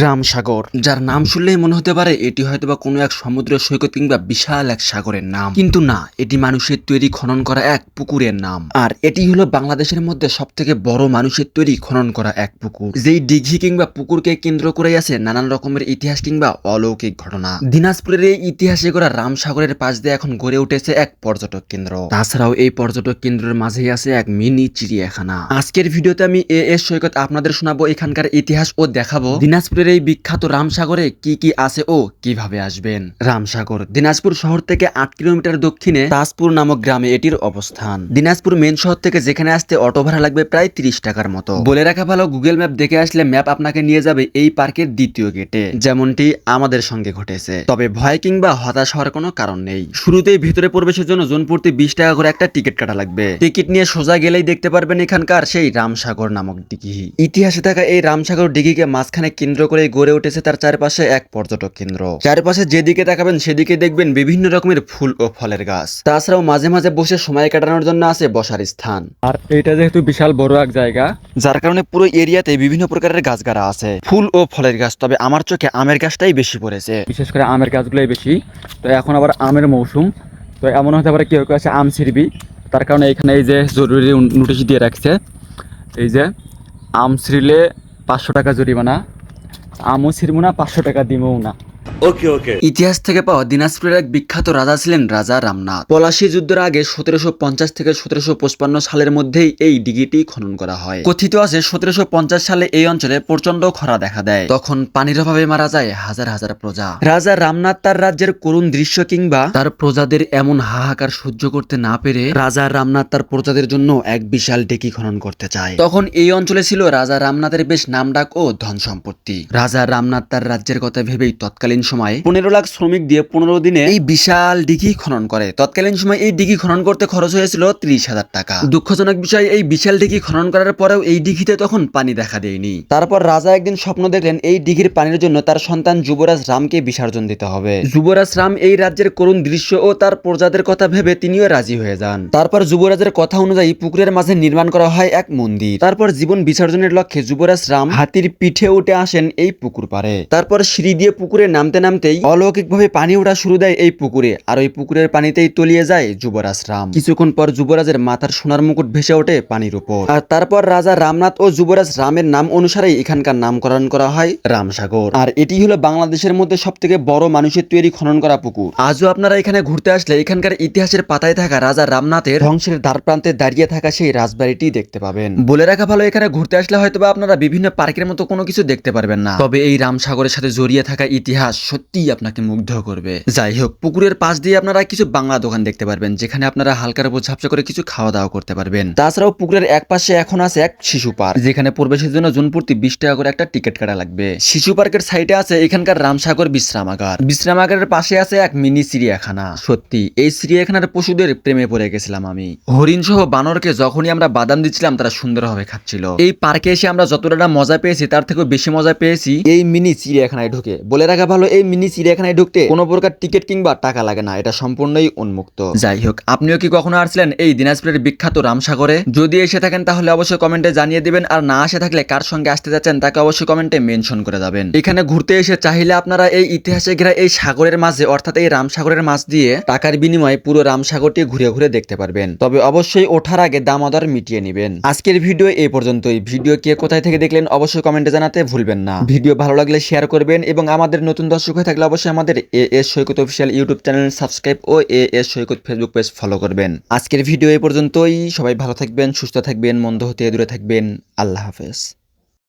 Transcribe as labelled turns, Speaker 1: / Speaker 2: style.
Speaker 1: রামসাগর, যার নাম শুনলেই মনে হতে পারে এটি হয়তোবা কোনো এক সমুদ্র সৈকত কিংবা বিশাল এক সাগরের নাম। কিন্তু না, এটি মানুষের তৈরি খনন করা এক পুকুরের নাম। আর এটি হলো বাংলাদেশের মধ্যে সব থেকে বড় মানুষের তৈরি খনন করা এক পুকুর, যেই দিঘি কিংবা পুকুরকে কেন্দ্র করে আছে নানান রকমের ইতিহাস কিংবা অলৌকিক ঘটনা। দিনাজপুরের এই ইতিহাসে গড়া রামসাগরের পাশ দিয়ে এখন গড়ে উঠেছে এক পর্যটক কেন্দ্র। তাছাড়াও এই পর্যটক কেন্দ্রের মাঝেই আছে এক মিনি চিড়িয়াখানা। আজকের ভিডিওতে আমি এ এস সৈকত আপনাদের শোনাবো, এখানকার ইতিহাস ও দেখাবো। দিনাজপুরের এই বিখ্যাত রামসাগরে কি কি আছে ও কীভাবে আসবেন? রামসাগর, দিনাজপুর শহর থেকে আট কিলোমিটার দক্ষিণে তাজপুর নামক গ্রামে এটির অবস্থান। দিনাজপুর মেন শহর থেকে যেখানে আসতে অটো ভাড়া লাগবে প্রায় তিরিশ টাকার মতো। বলে রাখা ভালো, গুগল ম্যাপ দেখে আসলে ম্যাপ আপনাকে নিয়ে যাবে এই পার্কের দ্বিতীয় গেটে। যেমনটি আমাদের সঙ্গে ঘটেছে। তবে ভয় কিংবা হতাশ হওয়ার কোনো কারণ নেই। শুরুতেই ভিতরে প্রবেশের জন্য জন প্রতি বিশ টাকা করে একটা টিকিট কাটা লাগবে। টিকিট নিয়ে সোজা গেলেই দেখতে পারবেন এখানকার সেই রামসাগর নামক দিঘি। ইতিহাসে থাকা এই রামসাগর দিঘিকে মাঝখানে কেন্দ্র করে গড়ে উঠেছে তার চারপাশে এক পর্যটক কেন্দ্র। চারপাশে যেদিকে তাকাবেন সেদিকে দেখবেন বিভিন্ন রকমের ফুল ও ফলের গাছ। তাছাড়াও মাঝে মাঝে বসে সময় কাটানোর জন্য আছে বসার স্থান।
Speaker 2: আর এটা যেহেতু বিশাল বড় এক জায়গা
Speaker 1: যার কারণে পুরো এরিয়াতে বিভিন্ন প্রকারের গাছ গাড়া আছে। ফুল ও ফলের গাছ তবে আমার চোখে আমের গাছটাই বেশি পড়েছে।
Speaker 2: বিশেষ করে আমের গাছগুলোই বেশি। তো এখন আবার আমের মৌসুম। তো এমন হতে পারে কেউ কেউ আছে আম ছিড়বি। তার কারণে এখানে এই যে জরুরি নোটিশ দিয়ে রাখছে এই যে আম ছিঁড়লে পাঁচশো টাকা জরিমানা আমও সিরমুনা না পাঁচশো টাকা দিবও না।
Speaker 1: ইতিহাস থেকে পাওয়া দিনাজপুরের এক বিখ্যাত রাজা ছিলেন রাজা রামনাথ। পলাশী যুদ্ধের আগে সতেরোশো পঞ্চাশ থেকে সতেরোশো পঁচপান্ন সালের মধ্যেই এই ডিগিটি খনন করা হয়। কথিত আছে, সতেরোশো পঞ্চাশ সালে এই অঞ্চলে প্রচণ্ড খরা দেখা দেয়। তখন পানির অভাবে মারা যায় হাজার হাজার প্রজা। রাজা রামনাথ তার রাজ্যের করুণ দৃশ্য কিংবা তার প্রজাদের এমন হাহাকার সহ্য করতে না পেরে রাজা রামনাথ তার প্রজাদের জন্য এক বিশাল ডেকি খনন করতে চায়। তখন এই অঞ্চলে ছিল রাজা রামনাথের বেশ নামডাক ও ধন সম্পত্তি। রাজা রামনাথ তার রাজ্যের কথা ভেবেই তৎকালীন সময় পনেরো লাখ শ্রমিক দিয়ে পনেরো দিনে এই বিশাল ডিঘি খনন করে। তৎকালীন সময় এই ডিঘি খনন করতে খরচ হয়েছিল ত্রিশ হাজার টাকা। দুঃখজনক বিষয় এই বিশাল ডিঘি খনন করার পরেও এই ডিঘিতে তখন পানি দেখা দেয়নি। তারপর রাজা একদিন স্বপ্ন দেখলেন এই ডিঘির পানির জন্য তার সন্তান যুবরাজ রামকে বিসর্জন দিতে হবে। যুবরাজ রাম এই রাজ্যের করুণ দৃশ্য ও তার প্রজাদের কথা ভেবে তিনিও রাজি হয়ে যান। তারপর যুবরাজের কথা অনুযায়ী পুকুরের মাঝে নির্মাণ করা হয় এক মন্দির। তারপর জীবন বিসর্জনের লক্ষ্যে যুবরাজ রাম হাতির পিঠে উঠে আসেন এই পুকুর পারে তারপর সিঁড়ি দিয়ে পুকুরে নামতে নামতেই অলৌকিকভাবে পানি ওঠা শুরু দেয় এই পুকুরে, আর ওই পুকুরের পানিতেই তলিয়ে যায় যুবরাজ রাম। কিছুক্ষণ পর যুবরাজের মাথার সোনার মুকুট ভেসে ওঠে পানির উপর। আর তারপর রাজা রামনাথ ও যুবরাজ রামের নাম অনুসারে এখানকার নামকরণ করা হয় রামসাগর। আর এটি হলো বাংলাদেশের মধ্যে সব থেকে বড় মানুষের তৈরি খনন করা পুকুর। আজও আপনারা এখানে ঘুরতে আসলে এখানকার ইতিহাসের পাতায় থাকা রাজা রামনাথের ধ্বংসের দ্বার প্রান্তে দাঁড়িয়ে থাকা সেই রাজবাড়িটি দেখতে পাবেন। বলে রাখা ভালো, এখানে ঘুরতে আসলে হয়তোবা আপনারা বিভিন্ন পার্কের মতো কোনো কিছু দেখতে পারবেন না। তবে এই রামসাগরের সাথে জড়িয়ে থাকা ইতিহাস সত্যিই আপনাকে মুগ্ধ করবে। যাই হোক পুকুরের পাশ দিয়ে আপনারা কিছু বাংলা দোকান দেখতে পারবেন, যেখানে আপনারা হালকার উপর ঝাপসা করে কিছু খাওয়া দাওয়া করতে পারবেন। তাছাড়াও পুকুরের এক পাশে এখন আছে এক শিশু পার্ক, যেখানে প্রবেশের জন্য জন প্রতি বিশ টাকা করে একটা টিকিট কাটা লাগবে। শিশু পার্কের সাইডে আছে এখানকার রামসাগর বিশ্রামাগার। বিশ্রামাগারের পাশে আছে এক মিনি চিড়িয়াখানা। সত্যি, এই চিড়িয়াখানার পশুদের প্রেমে পড়ে গেছিলাম আমি। হরিণ সহ বানরকে যখনই আমরা বাদাম দিচ্ছিলাম, তারা সুন্দরভাবে খাচ্ছিল। এই পার্কে এসে আমরা যতটা মজা পেয়েছি, তার থেকেও বেশি মজা পেয়েছি এই মিনি চিড়িয়াখানায় ঢুকে। বলে রাখা ভালো এই মিনি চিড়িয়াখানায় ঢুকতে কোনো প্রকার টিকিট কিংবা টাকা লাগে না, এটা সম্পূর্ণই উন্মুক্ত। যাই হোক আপনিও কি কখনো আসছিলেন এই দিনাজপুরের বিখ্যাত রামসাগরে? যদি এসে থাকেন তাহলে অবশ্যই কমেন্টে জানিয়ে দিবেন, আর না আসে থাকলে কার সঙ্গে আসতে যাচ্ছেন তাকে অবশ্যই কমেন্টে মেনশন করে যাবেন। এখানে ঘুরতে এসে চাইলে আপনারা এই ইতিহাসে ঘেরা এই সাগরের মাঝে, অর্থাৎ এই রামসাগরের মাছ দিয়ে টাকার বিনিময়ে পুরো রামসাগরটি ঘুরে ঘুরে দেখতে পারবেন। তবে অবশ্যই ওঠার আগে দাম আদার মিটিয়ে নেবেন। আজকের ভিডিও এই পর্যন্তই। ভিডিও কে কোথায় থেকে দেখলেন অবশ্যই কমেন্টে জানাতে ভুলবেন না। ভিডিও ভালো লাগলে শেয়ার করবেন এবং আমাদের নতুন দর্শক হয়ে থাকলে অবশ্যই আমাদের A S Saikat official YouTube channel subscribe O A S Saikat Facebook page follow করবেন। আজকের ভিডিও এই পর্যন্তই। সবাই ভালো থাকবেন, সুস্থ থাকবেন, মন্দ হতে দূরে থাকবেন। আল্লাহ হাফেজ।